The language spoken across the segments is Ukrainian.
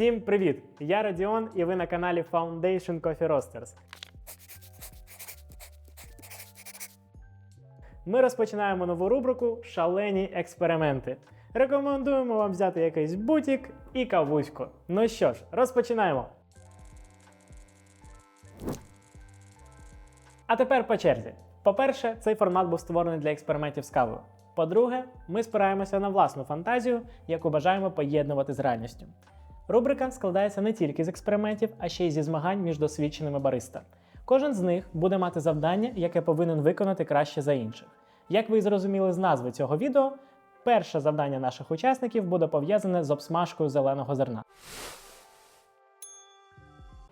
Всім привіт! Я Радіон, і ви на каналі Foundation Coffee Roasters. Ми розпочинаємо нову рубрику Шалені експерименти. Рекомендуємо вам взяти якийсь бутік і кавуську. Ну що ж, розпочинаємо. А тепер по черзі. По-перше, цей формат був створений для експериментів з кавою. По-друге, ми спираємося на власну фантазію, яку бажаємо поєднувати з реальністю. Рубрика складається не тільки з експериментів, а ще й зі змагань між досвідченими бариста. Кожен з них буде мати завдання, яке повинен виконати краще за інших. Як ви зрозуміли з назви цього відео, перше завдання наших учасників буде пов'язане з обсмажкою зеленого зерна.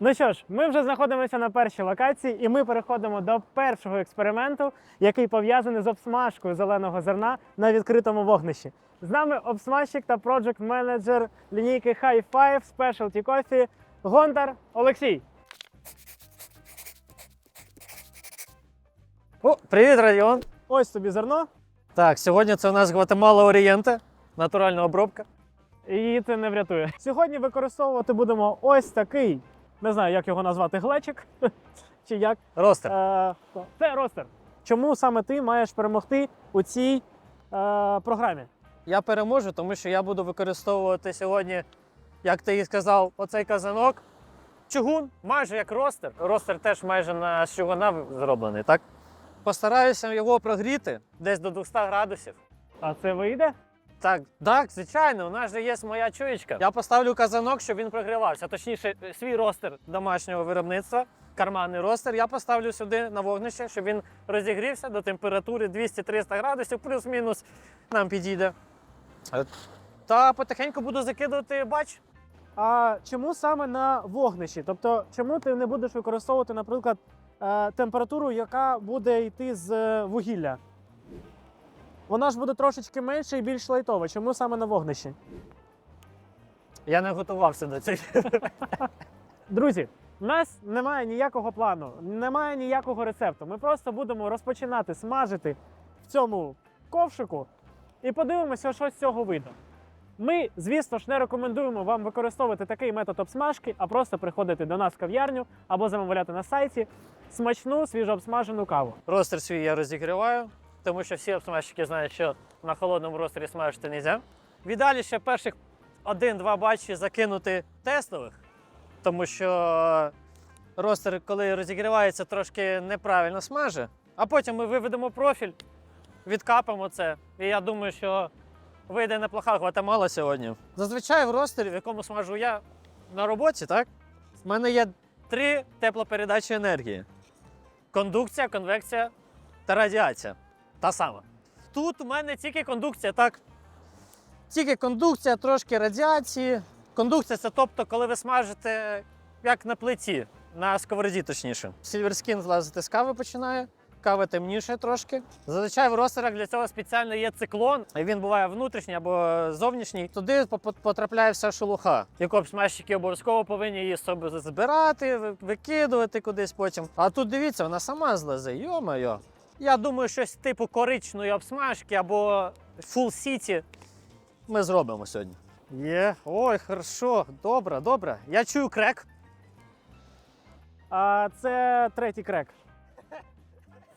Ну що ж, ми вже знаходимося на першій локації, і ми переходимо до першого експерименту, який пов'язаний з обсмажкою зеленого зерна на відкритому вогнищі. З нами обсмажчик та проджект менеджер лінійки High Five Specialty Coffee Гонтар Олексій. О, привіт, Радіон. Ось тобі зерно, Так, сьогодні це у нас Гватемала Орієнте, натуральна обробка. її це не врятує. Сьогодні використовувати будемо ось такий, не знаю, як його назвати, глечик. Чи як Ростер. Е, це ростер. Чому саме ти маєш перемогти у цій е, програмі? Я переможу, тому що я буду використовувати сьогодні, як ти і сказав, оцей казанок. Чугун, майже як ростер. Ростер теж майже на чугуна зроблений, так? Постараюся його прогріти десь до 200 градусів. А це вийде? Так, так, звичайно, у нас же є моя чуєчка. Я поставлю казанок, щоб він прогрівався. Точніше, свій ростер домашнього виробництва, карманний ростер. Я поставлю сюди на вогнище, щоб він розігрівся до температури 200-300 градусів, плюс-мінус нам підійде. Е, Та потихеньку буду закидувати бач. А чому саме на вогнищі? Тобто, чому ти не будеш використовувати, наприклад, е, температуру, яка буде йти з е, вугілля? Вона ж буде трошечки менше і більш лайтова. Чому саме на вогнищі? Я не готувався до цього. Друзі, у нас немає ніякого плану, немає ніякого рецепту. Ми просто будемо розпочинати смажити в цьому ковшику і подивимося, що з цього вийде. Ми, звісно ж, не рекомендуємо вам використовувати такий метод обсмажки, а просто приходити до нас в кав'ярню або замовляти на сайті смачну свіжообсмажену каву. Ростер свій я розігріваю, тому що всі обсмажчики знають, що на холодному ростері смажити не можна. В ідеалі ще перших один-два батчі закинути тестових, тому що ростер, коли розігрівається, трошки неправильно смаже. А потім ми виведемо профіль, відкапимо це. І я думаю, що вийде неплоха гватемала сьогодні. Зазвичай в ростері, в якому смажу я на роботі, так? В мене є три теплопередачі енергії: кондукція, конвекція та радіація. Та сама. Тут у мене тільки кондукція, так? Тільки кондукція, трошки радіації. Кондукція це тобто, коли ви смажите як на плиті, на сковороді точніше. Сільверскін злазити з кави починає. Кава темніше трошки. Зазвичай в ростерах для цього спеціально є циклон. Він буває внутрішній або зовнішній. Туди потрапляє вся шелуха, яку обсмажчики обов'язково повинні її з собою збирати, викидувати кудись потім. А тут дивіться, вона сама злезе. Йо-моє. Я думаю, щось типу коричної обсмажки або Full City ми зробимо сьогодні. Є, ой, хорошо, добре, добре. Я чую крек. А це третій крек.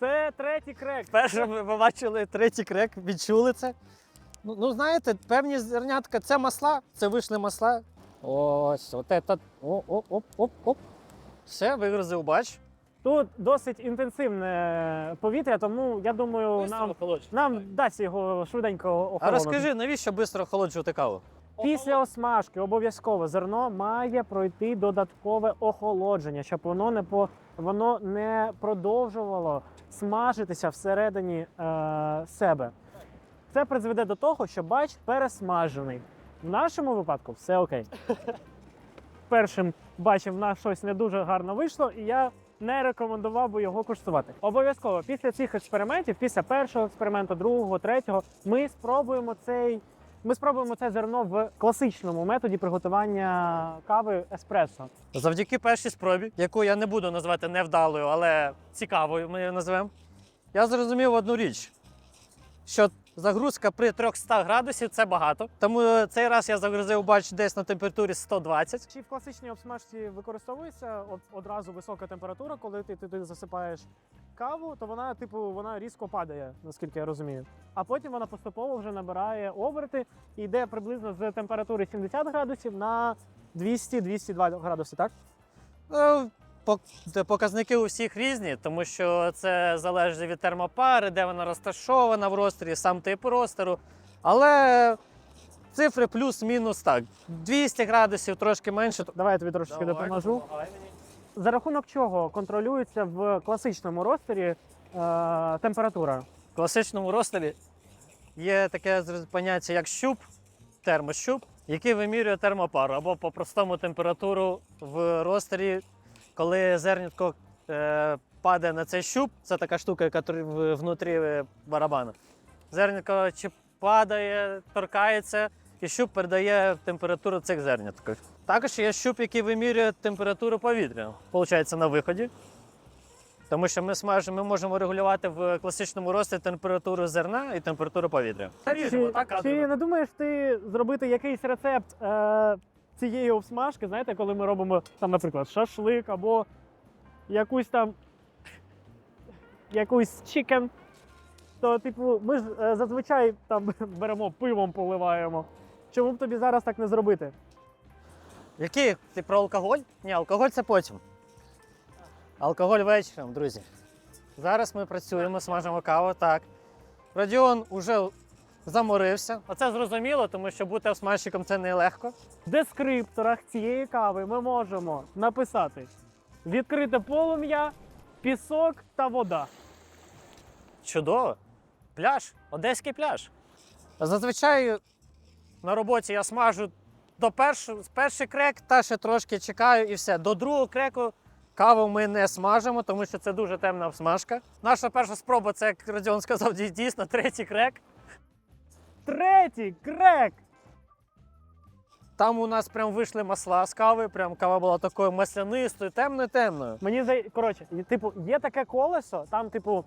Це третій крек. Перше ми побачили третій крек, відчули це. Ну, ну знаєте, певні зернятка, це масла, це вийшли масла. Ось, от це. О, о, оп, оп, оп. Все, вигрузив, бач. Тут досить інтенсивне повітря, тому я думаю, нам, нам дасть його швиденько охолонути. А розкажи, навіщо швидко охолоджувати каву? Після осмажки обов'язково зерно має пройти додаткове охолодження, щоб воно не по воно не продовжувало смажитися всередині е, себе. Це призведе до того, що бач пересмажений. В нашому випадку все окей. Першим бачив, в нас щось не дуже гарно вийшло, і я не рекомендував би його куштувати. Обов'язково після цих експериментів, після першого експерименту, другого, третього, ми спробуємо цей ми спробуємо це зерно в класичному методі приготування кави еспресо. Завдяки першій спробі, яку я не буду назвати невдалою, але цікавою ми її назвемо, я зрозумів одну річ: що Загрузка при 300 градусів це багато. Тому цей раз я загрузив бач десь на температурі 120. Чи в класичній обсмажці використовується одразу висока температура, коли ти туди засипаєш каву, то вона, типу, вона різко падає, наскільки я розумію. А потім вона поступово вже набирає оберти і йде приблизно з температури 70 градусів на 200-202 градуси, так? Де Показники у всіх різні, тому що це залежить від термопари, де вона розташована в ростері, сам тип ростеру. Але цифри плюс-мінус так. 200 градусів, трошки менше. Давай я тобі трошечки допоможу. За рахунок чого контролюється в класичному ростері е, температура? В класичному ростері є таке поняття, як щуп, термощуп, який вимірює термопару або по-простому температуру в ростері, коли зернятко е, падає на цей щуп, це така штука, яка внутрі е, барабану. Зернятко чи падає, торкається, і щуп передає температуру цих зерняток. Також є щуп, який вимірює температуру повітря, виходить, на виході. Тому що ми смажемо, ми можемо регулювати в класичному рості температуру зерна і температуру повітря. Чи, чи не думаєш ти зробити якийсь рецепт е, цієї обсмажки? Знаєте, коли ми робимо там, наприклад, шашлик або якусь там якусь чікен, то, типу, ми ж е, зазвичай там беремо пивом поливаємо. Чому б тобі зараз так не зробити? Який? Ти про алкоголь? Ні, алкоголь це потім. Алкоголь вечором, друзі. Зараз ми працюємо, смажимо каву. Так. Радіон уже заморився. Оце зрозуміло, тому що бути обсмажчиком це нелегко. В дескрипторах цієї кави ми можемо написати відкрите полум'я, пісок та вода. Чудово. Пляж, одеський пляж. Зазвичай на роботі я смажу до першого, перший крек, та ще трошки чекаю і все. До другого креку каву ми не смажимо, тому що це дуже темна обсмажка. Наша перша спроба це, як Родіон сказав, дійсно третій крек. Третій крек! Там у нас прям вийшли масла з кави, прям кава була такою маслянистою, темною-темною. Мені здається, коротше, типу, є таке колесо, там, типу,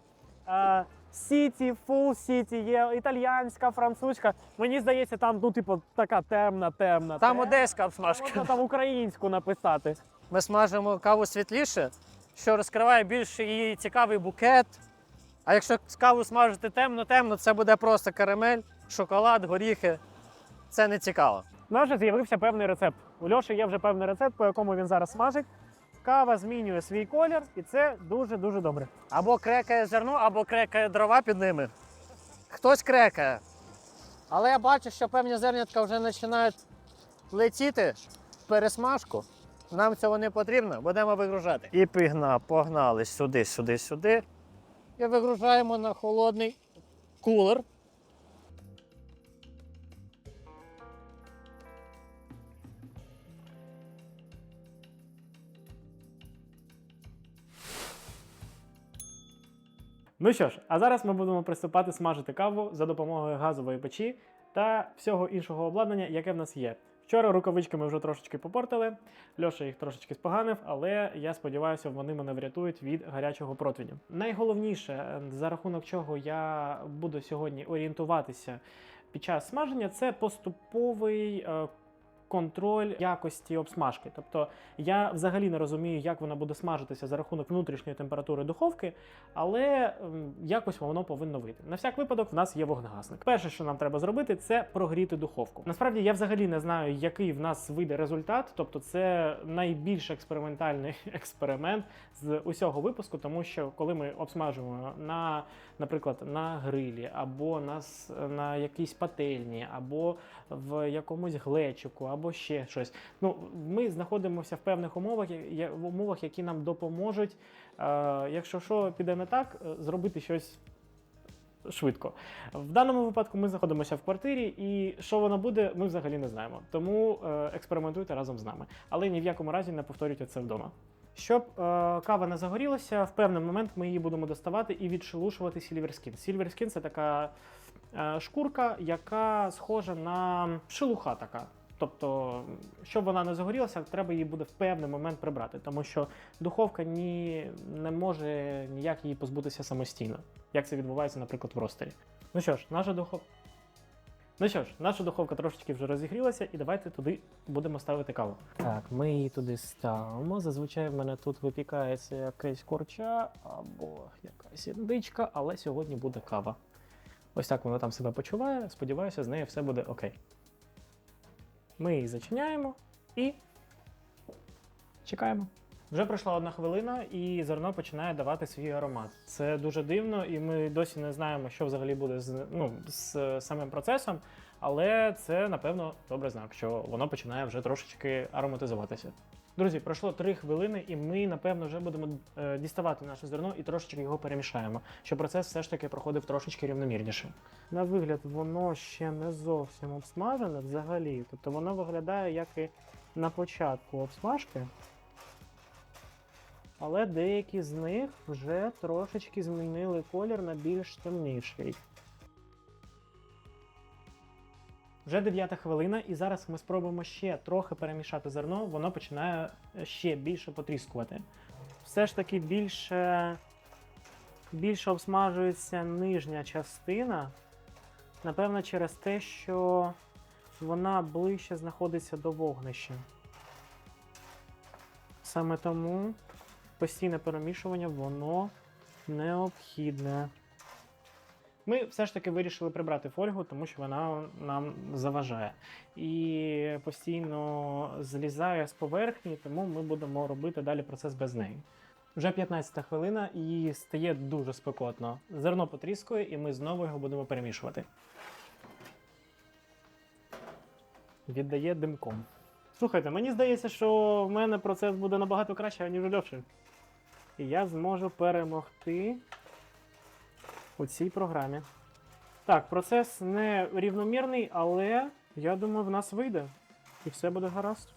е, Сіті, Фул Сіті, є італіянська, французька. Мені здається, там, ну, типу, така темна, темна. Там темна. одеська обсмажка. Можна там українську написати. Ми смажимо каву світліше, що розкриває більш її цікавий букет. А якщо каву смажити темно-темно, це буде просто карамель, шоколад, горіхи. Це не цікаво. У нас вже з'явився певний рецепт. У Льоші є вже певний рецепт, по якому він зараз смажить. Кава змінює свій колір, і це дуже-дуже добре. Або крекає зерно, або крекає дрова під ними. Хтось крекає. Але я бачу, що певні зернятка вже починають летіти в пересмажку. Нам цього не потрібно, будемо вигружати. І пігна, погнали сюди, сюди, сюди. І вигружаємо на холодний кулер. Ну що ж, а зараз ми будемо приступати смажити каву за допомогою газової печі та всього іншого обладнання, яке в нас є. Вчора рукавички ми вже трошечки попортили, Льоша їх трошечки споганив, але я сподіваюся, вони мене врятують від гарячого противню. Найголовніше, е, за рахунок чого я буду сьогодні орієнтуватися під час смаження, це поступовий. Контроль якості обсмажки. Тобто я взагалі не розумію, як вона буде смажитися за рахунок внутрішньої температури духовки, але якось воно повинно вийти. На всяк випадок в нас є вогнегасник. Перше, що нам треба зробити, це прогріти духовку. Насправді я взагалі не знаю, який в нас вийде результат. Тобто, це найбільш експериментальний експеримент з усього випуску, тому що коли ми обсмажуємо на, наприклад, на грилі або на, на якійсь пательні, або в якомусь глечику, або ще щось. Ну, ми знаходимося в певних умовах, в умовах, які нам допоможуть, е, якщо що піде не так, е, зробити щось. Швидко. В даному випадку ми знаходимося в квартирі, і що воно буде, ми взагалі не знаємо. Тому е, експериментуйте разом з нами. Але ні в якому разі не повторюйте це вдома. Щоб е, кава не загорілася, в певний момент ми її будемо доставати і відшелушувати сільверскін. Сільверскін це така е, шкурка, яка схожа на шелуха така. Тобто, щоб вона не загорілася, треба її буде в певний момент прибрати, тому що духовка ні, не може ніяк її позбутися самостійно, як це відбувається, наприклад, в ростері. Ну що ж, наша духовка. Ну що ж, наша духовка трошечки вже розігрілася, і давайте туди будемо ставити каву. Так, ми її туди ставимо. Зазвичай в мене тут випікається якесь корча або якась індичка, але сьогодні буде кава. Ось так вона там себе почуває. Сподіваюся, з нею все буде окей. Ми її зачиняємо і чекаємо. Вже пройшла одна хвилина, і зерно починає давати свій аромат. Це дуже дивно, і ми досі не знаємо, що взагалі буде з, ну, з самим процесом. Але це, напевно, добрий знак, що воно починає вже трошечки ароматизуватися. Друзі, пройшло три хвилини, і ми, напевно, вже будемо е, діставати наше зерно і трошечки його перемішаємо, щоб процес все ж таки проходив трошечки рівномірніше. На вигляд, воно ще не зовсім обсмажене взагалі. Тобто воно виглядає як і на початку обсмажки. Але деякі з них вже трошечки змінили колір на більш темніший. Вже дев'ята хвилина, і зараз ми спробуємо ще трохи перемішати зерно, воно починає ще більше потріскувати. Все ж таки більше, більше обсмажується нижня частина. Напевно, через те, що вона ближче знаходиться до вогнища. Саме тому постійне перемішування воно необхідне. Ми все ж таки вирішили прибрати фольгу, тому що вона нам заважає. І постійно злізає з поверхні, тому ми будемо робити далі процес без неї. Вже 15 хвилина і стає дуже спекотно. Зерно потріскує, і ми знову його будемо перемішувати. Віддає димком. Слухайте, мені здається, що в мене процес буде набагато краще, ніж у Льоші. І я зможу перемогти у цій програмі. Так, процес не рівномірний, але я думаю, в нас вийде. І все буде гаразд.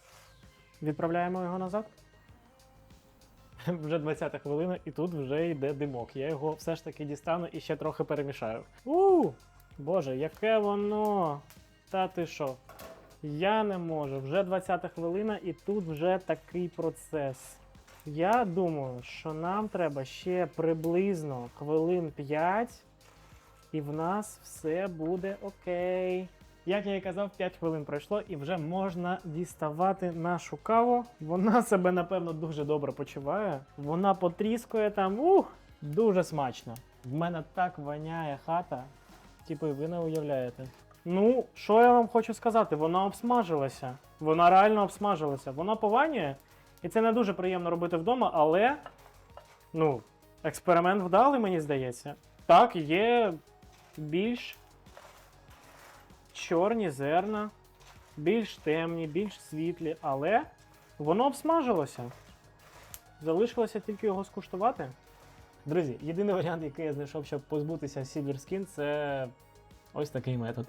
Відправляємо його назад. Вже 20 хвилина, і тут вже йде димок. Я його все ж таки дістану і ще трохи перемішаю. У! Боже, яке воно! Та ти що? Я не можу. Вже 20 хвилина, і тут вже такий процес. Я думаю, що нам треба ще приблизно хвилин 5, і в нас все буде окей. Як я і казав, 5 хвилин пройшло, і вже можна діставати нашу каву. Вона себе, напевно, дуже добре почуває. Вона потріскує там. Ух! Дуже смачно. В мене так воняє хата. Типу, ви не уявляєте. Ну, що я вам хочу сказати? Вона обсмажилася. Вона реально обсмажилася. Вона пованює. І це не дуже приємно робити вдома, але ну, експеримент вдалий, мені здається. Так, є більш чорні зерна, більш темні, більш світлі, але воно обсмажилося. Залишилося тільки його скуштувати. Друзі, єдиний варіант, який я знайшов, щоб позбутися Silver Skin, це ось такий метод.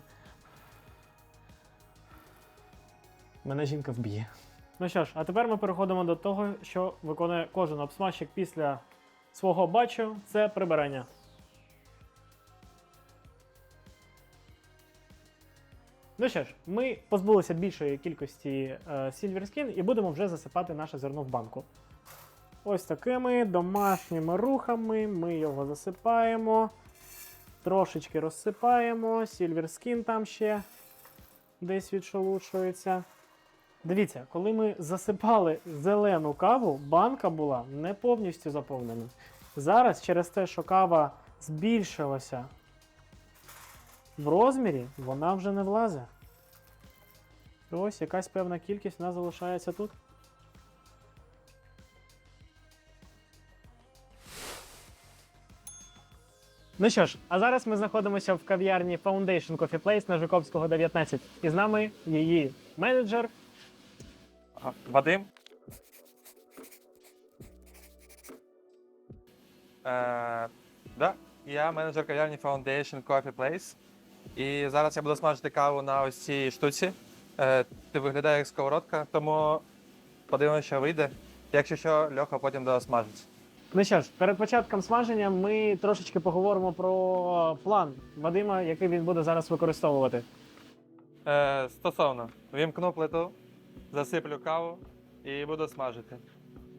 Мене жінка вб'є. Ну що ж, а тепер ми переходимо до того, що виконує кожен обсмажчик після свого бачу, це прибирання. Ну що ж, ми позбулися більшої кількості е, Silver Skin і будемо вже засипати наше зерно в банку. Ось такими домашніми рухами ми його засипаємо, трошечки розсипаємо, Silver Skin там ще десь відшелушується. Дивіться, коли ми засипали зелену каву, банка була не повністю заповнена. Зараз, через те, що кава збільшилася в розмірі, вона вже не влазить. Ось якась певна кількість нас залишається тут. Ну що ж, а зараз ми знаходимося в кав'ярні Foundation Coffee Place на Жуковського 19. І з нами її менеджер. Вадим. Е, да, я менеджер кав'ярні Foundation Coffee Place. І зараз я буду смажити каву на ось цій штуці. Е, ти виглядає як сковородка, тому подивимося, що вийде. Якщо що, Льоха потім досмажить. Ну що ж, перед початком смаження ми трошечки поговоримо про план Вадима, який він буде зараз використовувати. Е, стосовно, вімкну плиту, засиплю каву і буду смажити.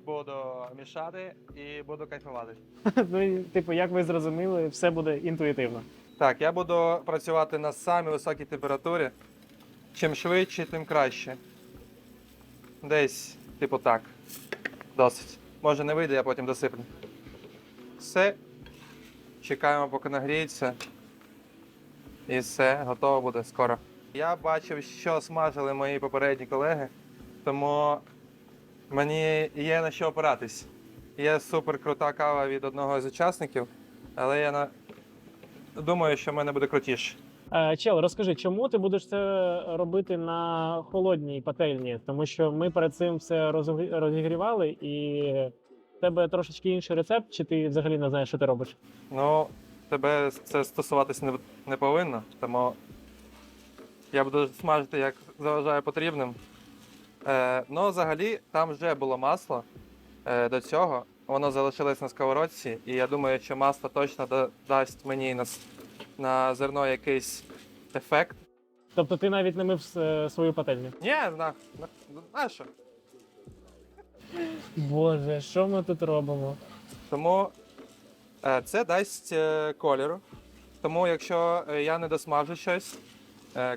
Буду мішати і буду кайфувати. Ну, і, типу, як ви зрозуміли, все буде інтуїтивно. Так, я буду працювати на самій високій температурі. Чим швидше, тим краще. Десь, типу так. Досить. Може не вийде, я потім досиплю. Все. Чекаємо, поки нагріється. І все, готово буде скоро. Я бачив, що смажили мої попередні колеги, тому мені є на що опиратись. Є супер крута кава від одного з учасників, але я на... думаю, що в мене буде крутіше. Е, Чел, розкажи, чому ти будеш це робити на холодній пательні? Тому що ми перед цим все розігрівали, і в тебе трошечки інший рецепт, чи ти взагалі не знаєш, що ти робиш? Ну, тебе це стосуватись не, не повинно, тому я буду смажити, як заважаю потрібним. Е, ну, взагалі, там вже було масло е, до цього. Воно залишилось на сковородці, і я думаю, що масло точно да- дасть мені на, на зерно якийсь ефект. Тобто ти навіть не мив е, свою пательню? Ні, на, на, на що? Боже, що ми тут робимо? Тому е, це дасть е, кольору. Тому якщо е, я не досмажу щось,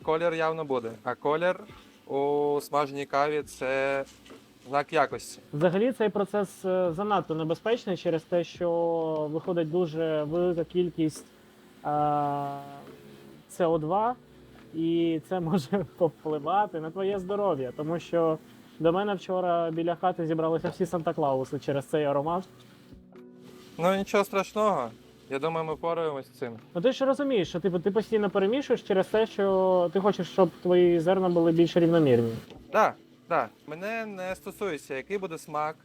колір явно буде. А колір у смаженій каві це знак якості. Взагалі цей процес е, занадто небезпечний через те, що виходить дуже велика кількість е, СО2, і це може повпливати на твоє здоров'я. Тому що до мене вчора біля хати зібралися всі Санта-Клауси через цей аромат. Ну нічого страшного. Я думаю, ми впораємось з цим. Ну ти ж розумієш, що типу, ти постійно перемішуєш через те, що ти хочеш, щоб твої зерна були більш рівномірні. Так, так. Мене не стосується, який буде смак.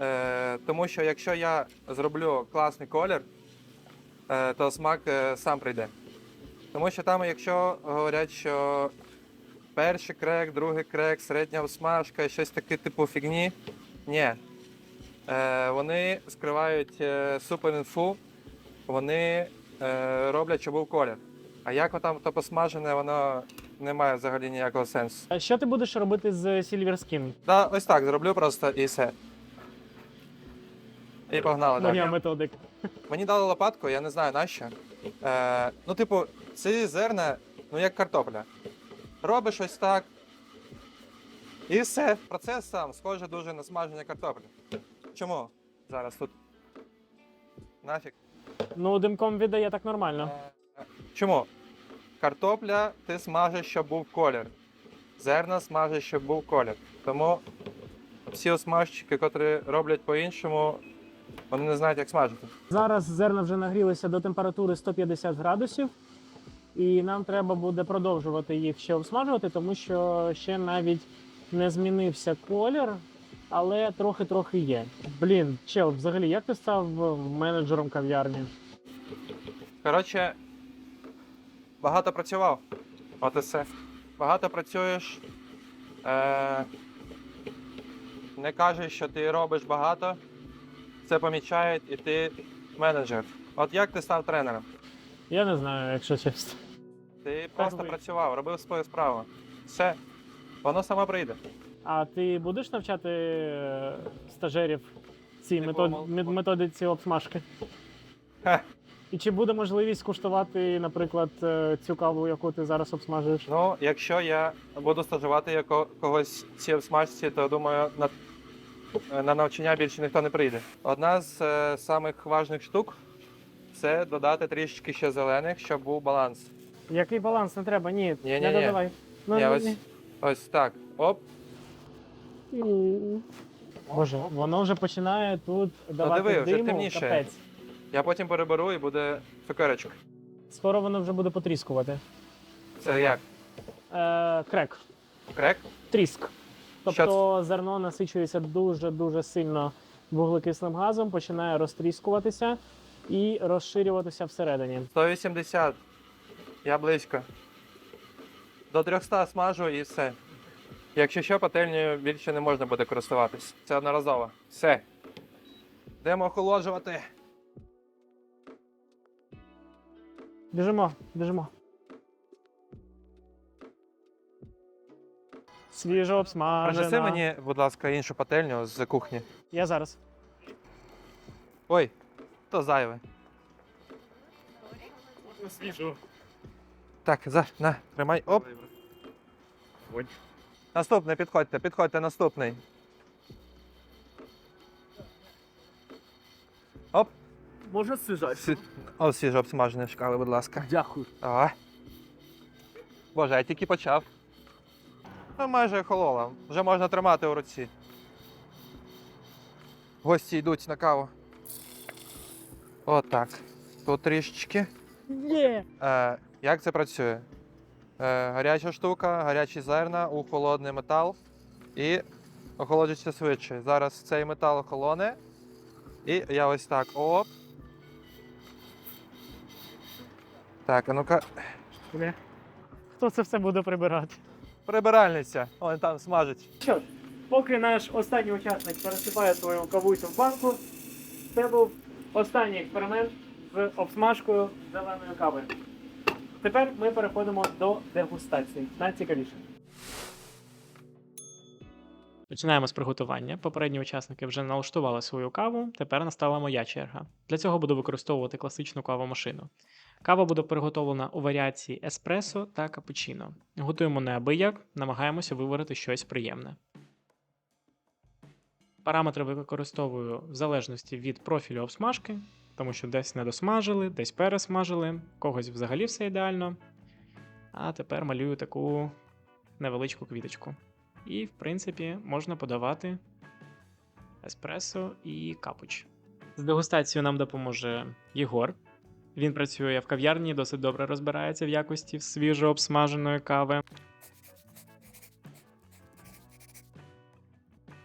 Е, тому що якщо я зроблю класний колір, е, то смак е, сам прийде. Тому що там, якщо говорять, що перший крек, другий крек, середня обсмажка, щось таке типу фігні, ні. Е, вони скривають е, суперінфу, вони е, роблять, щоб був колір. А як там то посмажене, воно не має взагалі ніякого сенсу. А що ти будеш робити з Silver Skin? Да, ось так зроблю просто і все. І погнали Моя далі. методика. Мені дали лопатку, я не знаю нащо. Е, ну, типу, ці зерна, ну як картопля. Робиш ось так. І все. Процес сам схоже дуже на смаження картоплі. Чому? Зараз тут. Нафіг. Ну, димком віддає так нормально. Чому? Картопля ти смажиш, щоб був колір. Зерна смажиш, щоб був колір. Тому всі осмажчики, котрі роблять по-іншому, вони не знають, як смажити. Зараз зерна вже нагрілися до температури 150 градусів, і нам треба буде продовжувати їх ще обсмажувати, тому що ще навіть не змінився колір, але трохи-трохи є. Блін, чел, взагалі, як ти став менеджером кав'ярні? Коротше, багато працював. От і все. Багато працюєш. Е, не кажеш, що ти робиш багато. Це помічають і ти менеджер. От як ти став тренером? Я не знаю, якщо чесно. Ти просто ви- працював, робив свою справу. Все. Воно само прийде. А ти будеш навчати е, стажерів цій метод... мет- методиці обсмажки? Хе. І чи буде можливість куштувати, наприклад, е, цю каву, яку ти зараз обсмажуєш? Ну, якщо я буду стажувати яко- когось в цій обсмажці, то думаю, на, на навчання більше ніхто не прийде. Одна з е, самих важних штук це додати трішечки ще зелених, щоб був баланс. Який баланс не треба? Ні, Ні-ні-ні. не додавай. Ну, Я ні, ось, ні. ось так. Оп. Боже, воно вже починає тут давати диви, вже диму, темніше. капець. Я потім переберу і буде цукерочка. Скоро воно вже буде потріскувати. Це як? Е, крек, Крек? тріск. Що Тобто зерно насичується дуже-дуже сильно вуглекислим газом, починає розтріскуватися і розширюватися всередині. 180. Я близько. До 300 смажу і все. Якщо що, пательнею більше не можна буде користуватись. Це одноразово. Все. Йдемо охолоджувати. Біжимо, біжимо. Свіжо обсмажена. Принеси мені, будь ласка, іншу пательню з кухні. Я зараз. Ой, то зайве. свіжу. Так, за, на, тримай. Оп. Ой. Наступний, підходьте, підходьте, наступний. Оп. Можна свіжати? Сі... О, свіжо обсмажене шкали, будь ласка. Дякую. Давай. Боже, я тільки почав. Ну, майже охолола. Вже можна тримати у руці. Гості йдуть на каву. Отак. Тут трішечки. Є! Е, як це працює? Е, гаряча штука, гарячі зерна у холодний метал і охолоджується швидше. Зараз цей метал охолоне. І я ось так. Оп. Так, а ну-ка, Хто це все буде прибирати? прибиральниця. Вон там смажить. Що ж, поки наш останній учасник пересипає свою кавуйцю в банку, це був останній експеримент з обсмажкою зеленої кави. Тепер ми переходимо до дегустації. Найцікавіше. Починаємо з приготування. Попередні учасники вже налаштували свою каву. Тепер настала моя черга. Для цього буду використовувати класичну кавомашину. Кава буде приготовлена у варіації еспресо та капучино. Готуємо неабияк, намагаємося виварити щось приємне. Параметри використовую в залежності від профілю обсмажки, тому що десь не досмажили, десь пересмажили, когось взагалі все ідеально. А тепер малюю таку невеличку квіточку. І, в принципі, можна подавати еспресо і капуч. З дегустацією нам допоможе Єгор. Він працює в кав'ярні, досить добре розбирається в якості свіжо обсмаженої кави.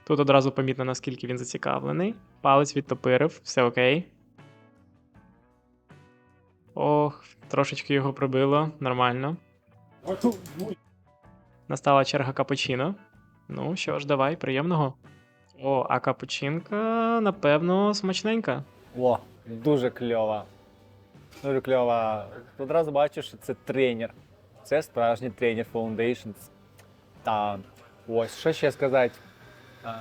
Тут одразу помітно, наскільки він зацікавлений. Палець відтопирив, все окей. Ох, трошечки його пробило, нормально. Настала черга капучино. Ну що ж, давай, приємного. О, а капучинка, напевно, смачненька. О, дуже кльова. Дуже кльова. Одразу бачу, що це тренер. Це справжній тренер Foundations. Та ось, що ще сказати. А,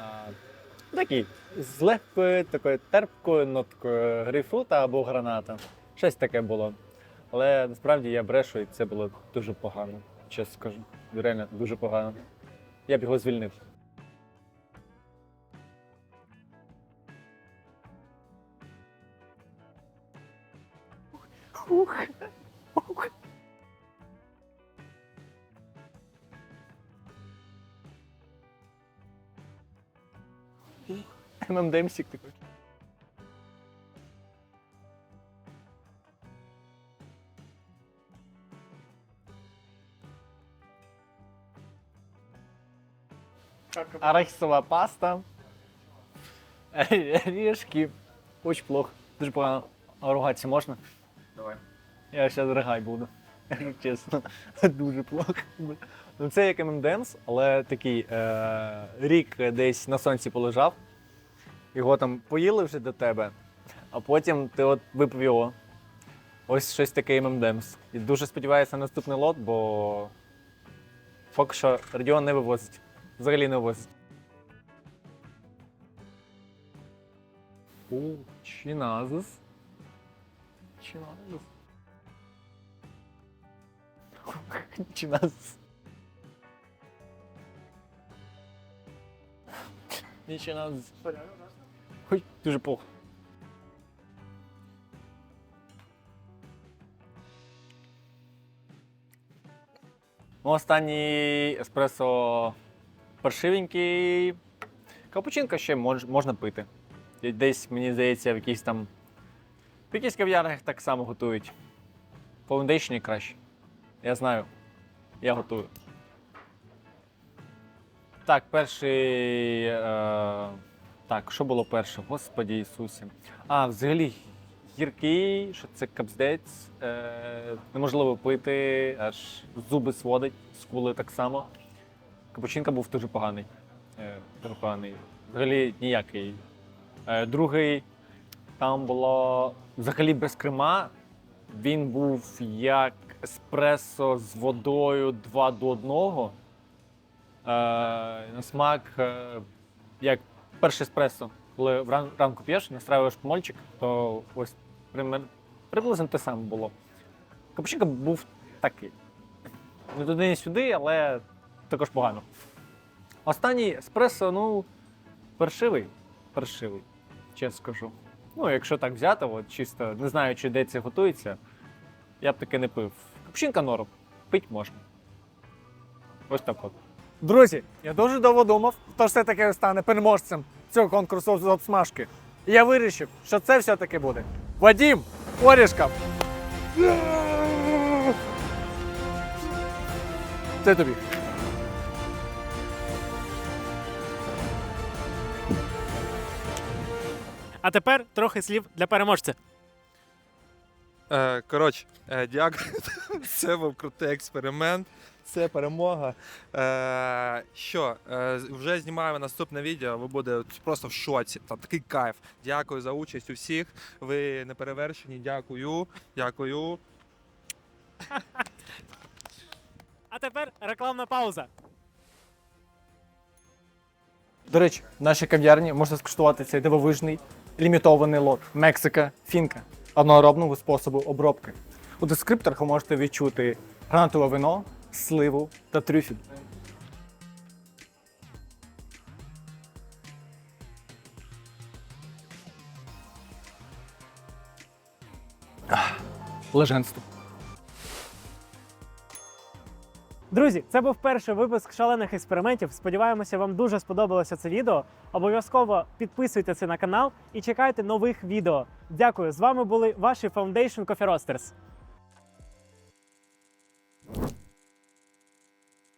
такий з легкою такою терпкою ноткою грейпфрута або граната. Щось таке було. Але насправді я брешу, і це було дуже погано, чесно скажу. Реально дуже погано. Я б його звільнив. ММДМсік такий. Арахісова паста. Ріжки. Очень плохо. Дуже погано. Ругатися можна? Давай. Я зараз ригай буду. Чесно. Дуже плохо. Ну, це як ММДМС, але такий е- рік десь на сонці полежав. Його там поїли вже до тебе, а потім ти от випив його. Ось щось таке ММДМС. І дуже сподіваюся на наступний лот, бо поки що Радіон не вивозить. Взагалі не вивозить. Чиназис. Чиназис. Не чиназис. Ой, дуже плохо. Ну, останній еспресо паршивенький. Капучинка ще мож, можна пити. Десь, мені здається, в якійсь там. В якихось кав'ярнях так само готують. Foundation краще. Я знаю. Я готую. Так, перший. Е, так, що було перше? Господі Ісусі. А, взагалі, гіркий, що це капздець. Е, неможливо пити, аж зуби сводить, скули так само. Капучинка був дуже поганий. Е, дуже поганий. Взагалі ніякий. Е, другий, там було взагалі без крема. Він був як еспресо з водою 2 до 1. Е, на смак, е, як перше еспресо, коли ранку п'єш, настраюєш помольчик, то ось приблизно те саме було. Капучино був такий. Не туди, не сюди, але також погано. Останній еспресо, ну, паршивий. Паршивий, чесно скажу. Ну, якщо так взяти, от чисто не знаючи, де це готується, я б таки не пив. Капучинка норм, пить можна. Ось так от. Друзі, я дуже довго думав, хто ж все-таки стане переможцем цього конкурсу з обсмажки. І я вирішив, що це все-таки буде Вадім Орішков. Це тобі. А тепер трохи слів для переможця. Е, коротше, е, дякую. Це був крутий експеримент. Це перемога. Е, що, е, вже знімаємо наступне відео. Ви будете просто в шоці. Там такий кайф. Дякую за участь усіх. Ви не перевершені. Дякую. Дякую. А тепер рекламна пауза. До речі, в нашій кав'ярні можна скуштувати цей дивовижний лімітований лот Мексика Фінка одноробного способу обробки. У дескрипторах ви можете відчути гранатове вино, сливу та трюфель. Ах, Друзі, це був перший випуск шалених експериментів. Сподіваємося, вам дуже сподобалося це відео. Обов'язково підписуйтеся на канал і чекайте нових відео. Дякую, з вами були ваші Foundation Coffee Roasters.